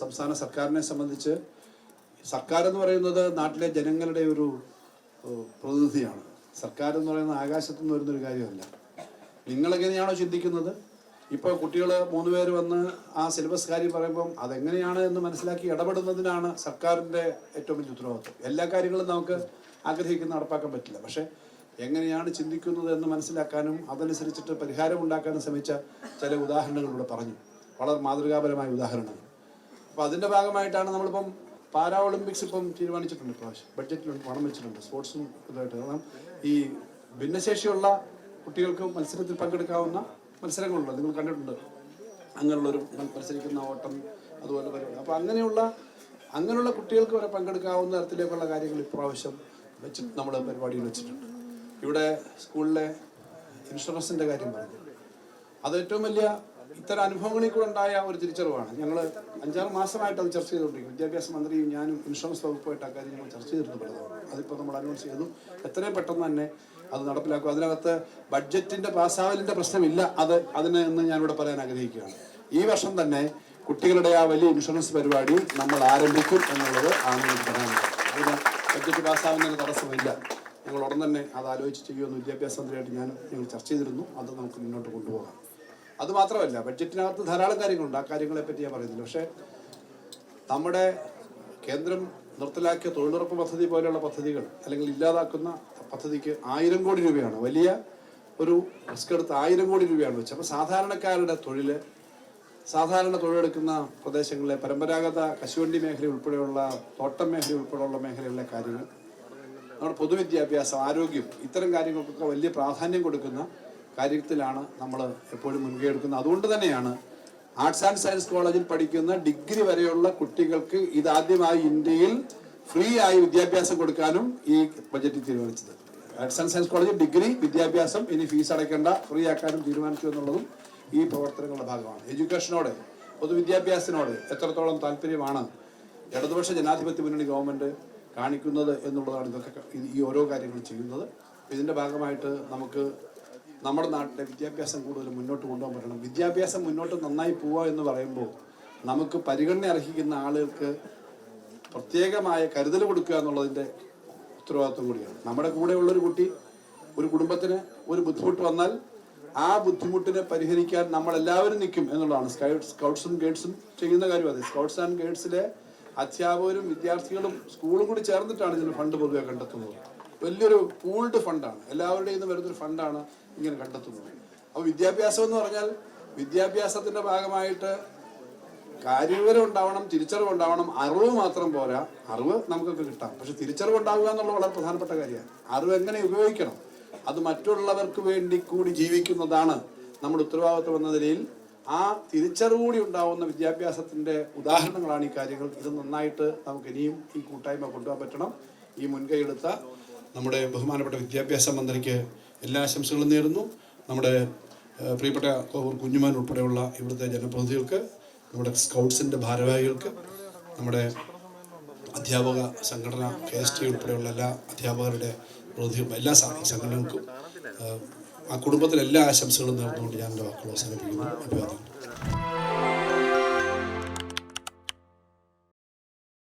സംസ്ഥാന സർക്കാരിനെ സംബന്ധിച്ച് സർക്കാർ എന്ന് പറയുന്നത് നാട്ടിലെ ജനങ്ങളുടെ ഒരു പ്രതിനിധിയാണ്. സർക്കാർ എന്ന് പറയുന്നത് ആകാശത്തു നിന്ന് വരുന്നൊരു കാര്യമല്ല. നിങ്ങളെങ്ങനെയാണോ ചിന്തിക്കുന്നത്? ഇപ്പോൾ കുട്ടികൾ മൂന്ന് പേര് വന്ന് ആ സിലബസ് കാര്യം പറയുമ്പം അതെങ്ങനെയാണ് എന്ന് മനസ്സിലാക്കി ഇടപെടുന്നതിനാണ് സർക്കാരിന്റെ ഏറ്റവും വലിയ ഉത്തരവാദിത്വം. എല്ലാ കാര്യങ്ങളും നമുക്ക് ആഗ്രഹിക്കുന്ന നടപ്പാക്കാൻ പറ്റില്ല. പക്ഷേ എങ്ങനെയാണ് ചിന്തിക്കുന്നത് എന്ന് മനസ്സിലാക്കാനും അതനുസരിച്ചിട്ട് പരിഹാരം ഉണ്ടാക്കാനും ശ്രമിച്ച ചില ഉദാഹരണങ്ങളിലൂടെ പറഞ്ഞു. വളരെ മാതൃകാപരമായ ഉദാഹരണങ്ങൾ. അപ്പോൾ അതിന്റെ ഭാഗമായിട്ടാണ് നമ്മളിപ്പം പാരാ ഒളിമ്പിക്സ് ഇപ്പം തീരുമാനിച്ചിട്ടുണ്ട് പ്രാവശ്യം ബഡ്ജറ്റിൽ പണം വെച്ചിട്ടുണ്ട്. സ്പോർട്സും ഇതായിട്ട്. കാരണം ഈ ഭിന്നശേഷിയുള്ള കുട്ടികൾക്ക് മത്സരത്തിൽ പങ്കെടുക്കാവുന്ന മത്സരങ്ങളുണ്ട്. നിങ്ങൾ കണ്ടിട്ടുണ്ട്. അങ്ങനെയുള്ളൊരു മത്സരിക്കുന്ന ഓട്ടം അതുപോലെ പരിപാടി. അപ്പോൾ അങ്ങനെയുള്ള അങ്ങനെയുള്ള കുട്ടികൾക്ക് വരെ പങ്കെടുക്കാവുന്ന തരത്തിലേക്കുള്ള കാര്യങ്ങൾ ഇപ്രാവശ്യം വെച്ച് നമ്മൾ പരിപാടിയിൽ വെച്ചിട്ടുണ്ട്. ഇവിടെ സ്കൂളിലെ ഇൻഷുറൻസിന്റെ കാര്യം പറഞ്ഞു. അത് ഏറ്റവും വലിയ ഇത്തരം അനുഭവങ്ങളിൽ കൂടെ ഉണ്ടായ ഒരു തിരിച്ചറിവാണ്. ഞങ്ങൾ അഞ്ചാറ് മാസമായിട്ട് അത് ചർച്ച ചെയ്തുകൊണ്ടിരിക്കും വിദ്യാഭ്യാസ മന്ത്രിയും ഞാനും ഇൻഷുറൻസ് വകുപ്പുമായിട്ട് ആ കാര്യം ഞങ്ങൾ ചർച്ച ചെയ്തിട്ടുണ്ട് പലതവണ. അതിപ്പോൾ നമ്മൾ അനൗൺസ് ചെയ്തു. എത്രയും പെട്ടെന്ന് തന്നെ അത് നടപ്പിലാക്കും. അതിനകത്ത് ബഡ്ജറ്റിന്റെ പാസ്സാവലിന്റെ പ്രശ്നമില്ല. അത് അതിന് എന്ന് ഞാനിവിടെ പറയാൻ ആഗ്രഹിക്കുകയാണ്. ഈ വർഷം തന്നെ കുട്ടികളുടെ ആ വലിയ ഇൻഷുറൻസ് പരിപാടി നമ്മൾ ആരംഭിക്കും എന്നുള്ളത് ആണ് എനിക്ക് പറയാനുള്ളത്. അതിന് ബഡ്ജറ്റ് പാസ്സാവുന്നതിന് തടസ്സമില്ല. ഞങ്ങൾ ഉടൻ തന്നെ അത് ആലോചിച്ച് ചെയ്യുമെന്ന് വിദ്യാഭ്യാസ മന്ത്രിയായിട്ട് ഞാൻ ഞങ്ങൾ ചർച്ച ചെയ്തിരുന്നു. അത് നമുക്ക് മുന്നോട്ട് കൊണ്ടുപോകാം. അത് മാത്രമല്ല ബഡ്ജറ്റിനകത്ത് ധാരാളം കാര്യങ്ങളുണ്ട്. ആ കാര്യങ്ങളെ പറ്റി ഞാൻ പറയുന്നില്ല. പക്ഷേ നമ്മുടെ കേന്ദ്രം നിർത്തലാക്കിയ തൊഴിലുറപ്പ് പദ്ധതി പോലെയുള്ള പദ്ധതികൾ അല്ലെങ്കിൽ ഇല്ലാതാക്കുന്ന പദ്ധതിക്ക് ആയിരം കോടി രൂപയാണ്. വലിയ ഒരു റിസ്ക് എടുത്ത് ആയിരം കോടി രൂപയാണ് വെച്ചത്. അപ്പോൾ സാധാരണക്കാരുടെ തൊഴിൽ സാധാരണ തൊഴിലെടുക്കുന്ന പ്രദേശങ്ങളിലെ പരമ്പരാഗത കശുവണ്ടി മേഖല ഉൾപ്പെടെയുള്ള തോട്ടം മേഖല ഉൾപ്പെടെയുള്ള മേഖലകളിലെ കാര്യങ്ങൾ നമ്മുടെ പൊതുവിദ്യാഭ്യാസം ആരോഗ്യം ഇത്തരം കാര്യങ്ങൾക്കൊക്കെ വലിയ പ്രാധാന്യം കൊടുക്കുന്ന കാര്യത്തിലാണ് നമ്മൾ എപ്പോഴും മുൻകൈ എടുക്കുന്നത്. അതുകൊണ്ട് തന്നെയാണ് ആർട്സ് ആൻഡ് സയൻസ് കോളേജിൽ പഠിക്കുന്ന ഡിഗ്രി വരെയുള്ള കുട്ടികൾക്ക് ഇതാദ്യമായി ഇന്ത്യയിൽ ഫ്രീ ആയി വിദ്യാഭ്യാസം കൊടുക്കാനും ഈ ബജറ്റിൽ തീരുമാനിച്ചത്. ആർട്സ് ആൻഡ് സയൻസ് കോളേജിൽ ഡിഗ്രി വിദ്യാഭ്യാസം ഇനി ഫീസ് അടയ്ക്കേണ്ട ഫ്രീ ആക്കാനും തീരുമാനിച്ചു എന്നുള്ളതും ഈ പ്രവർത്തനങ്ങളുടെ ഭാഗമാണ്. എഡ്യൂക്കേഷനോട് പൊതുവിദ്യാഭ്യാസത്തിനോട് എത്രത്തോളം താല്പര്യമാണ് ഇടതുപക്ഷ ജനാധിപത്യ മുന്നണി ഗവൺമെന്റ് കാണിക്കുന്നത് എന്നുള്ളതാണ് ഇതൊക്കെ ഈ- ഓരോ കാര്യങ്ങളും ചെയ്യുന്നത്. ഇതിന്റെ ഭാഗമായിട്ട് നമുക്ക് നമ്മുടെ നാട്ടിലെ വിദ്യാഭ്യാസം കൂടുതൽ മുന്നോട്ട് കൊണ്ടുപോകാൻ പറ്റണം. വിദ്യാഭ്യാസം മുന്നോട്ട് നന്നായി പോവുക എന്ന് പറയുമ്പോൾ നമുക്ക് പരിഗണന അർഹിക്കുന്ന ആളുകൾക്ക് പ്രത്യേകമായ കരുതൽ കൊടുക്കുക എന്നുള്ളതിന്റെ ഉത്തരവാദിത്വം കൂടിയാണ്. നമ്മുടെ കൂടെയുള്ള ഒരു കുട്ടി ഒരു കുടുംബത്തിന് ഒരു ബുദ്ധിമുട്ട് വന്നാൽ ആ ബുദ്ധിമുട്ടിനെ പരിഹരിക്കാൻ നമ്മൾ എല്ലാവരും നിൽക്കും എന്നുള്ളതാണ്. സ്കൗട്ട്സും ഗൈഡ്സും ചെയ്യുന്ന കാര്യം അതെ. സ്കൗട്ട്സ് ആൻഡ് ഗൈഡ്സിലെ അധ്യാപകരും വിദ്യാർത്ഥികളും സ്കൂളും കൂടി ചേർന്നിട്ടാണ് ഇതിന് ഫണ്ട് പൊതുവെ കണ്ടെത്തുന്നത്. വലിയൊരു പൂൾഡ് ഫണ്ടാണ്. എല്ലാവരുടെയും നിന്ന് വരുന്നൊരു ഫണ്ടാണ് ഇങ്ങനെ കണ്ടെത്തുന്നത്. അപ്പോൾ വിദ്യാഭ്യാസം എന്ന് പറഞ്ഞാൽ വിദ്യാഭ്യാസത്തിന്റെ ഭാഗമായിട്ട് കാര്യവിവരം ഉണ്ടാവണം തിരിച്ചറിവ് ഉണ്ടാവണം അറിവ് മാത്രം പോരാ. അറിവ് നമുക്കൊക്കെ കിട്ടാം. പക്ഷെ തിരിച്ചറിവ് ഉണ്ടാവുക എന്നുള്ളത് വളരെ പ്രധാനപ്പെട്ട കാര്യമാണ്. അറിവ് എങ്ങനെ ഉപയോഗിക്കണം? അത് മറ്റുള്ളവർക്ക് വേണ്ടി കൂടി ജീവിക്കുന്നതാണ് നമ്മുടെ ഉത്തരവാദിത്വം എന്ന നിലയിൽ ആ തിരിച്ചറിവ് കൂടി ഉണ്ടാവുന്ന വിദ്യാഭ്യാസത്തിന്റെ ഉദാഹരണങ്ങളാണ് ഈ കാര്യങ്ങൾ. ഇത് നന്നായിട്ട് നമുക്ക് ഇനിയും ഈ കൂട്ടായ്മ കൊണ്ടുപോകാൻ പറ്റണം. ഈ മുൻകൈ എടുത്ത നമ്മുടെ ബഹുമാനപ്പെട്ട വിദ്യാഭ്യാസ മന്ത്രിക്ക് എല്ലാ ആശംസകളും നേരുന്നു. നമ്മുടെ പ്രിയപ്പെട്ട കുഞ്ഞുമാൻ ഉൾപ്പെടെയുള്ള ഇവിടുത്തെ ജനപ്രതിനിധികൾക്ക് നമ്മുടെ സ്കൗട്ട്സിന്റെ ഭാരവാഹികൾക്ക് നമ്മുടെ അധ്യാപക സംഘടന കെ എസ് ടി ഉൾപ്പെടെയുള്ള എല്ലാ അധ്യാപകരുടെ പ്രതിനിധികളും എല്ലാ സംഘടനകൾക്കും ആ കുടുംബത്തിലെല്ലാ ആശംസകളും നേർന്നുകൊണ്ട് ഞാൻ എന്റെ വാക്കുകൾ അവസാനിപ്പിക്കുന്നു. അഭിവാദ്യം.